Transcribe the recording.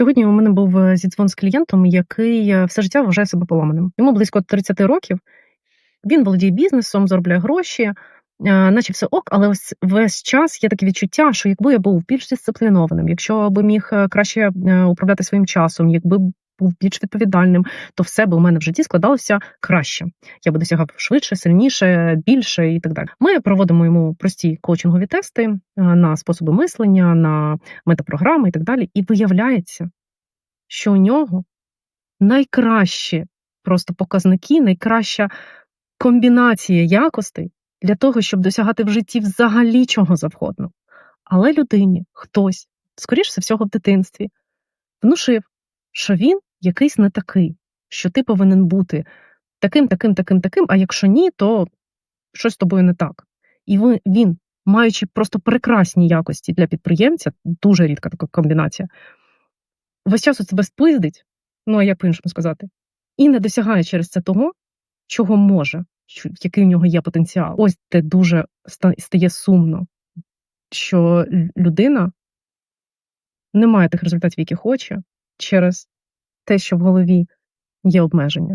Сьогодні у мене був е, зідзвон з клієнтом, який е, все життя вважає себе поламаним. Йому близько 30 років. Він володіє бізнесом, заробляє гроші, е, наче все ок, але ось весь час є таке відчуття, що якби я був більш дисциплінованим, якщо би міг краще управляти своїм часом, якби був більш відповідальним, то все би у мене в житті складалося краще. Я би досягав швидше, сильніше, більше і так далі. Ми проводимо йому прості коучингові тести е, на способи мислення, на метапрограми і так далі. І виявляється, що у нього найкращі просто показники, найкраща комбінація якостей для того, щоб досягати в житті взагалі чого завгодно. Але людині хтось, скоріше всього, в дитинстві, внушив, що він якийсь не такий, що ти повинен бути таким, таким, таким, таким, а якщо ні, то щось з тобою не так. І він, маючи просто прекрасні якості для підприємця, дуже рідка така комбінація, весь час у себе спиздить, ну а як по-іншому сказати, і не досягає через це того, чого може, який у нього є потенціал. Ось де дуже стає сумно, що людина не має тих результатів, які хоче, через те, що в голові є обмеження.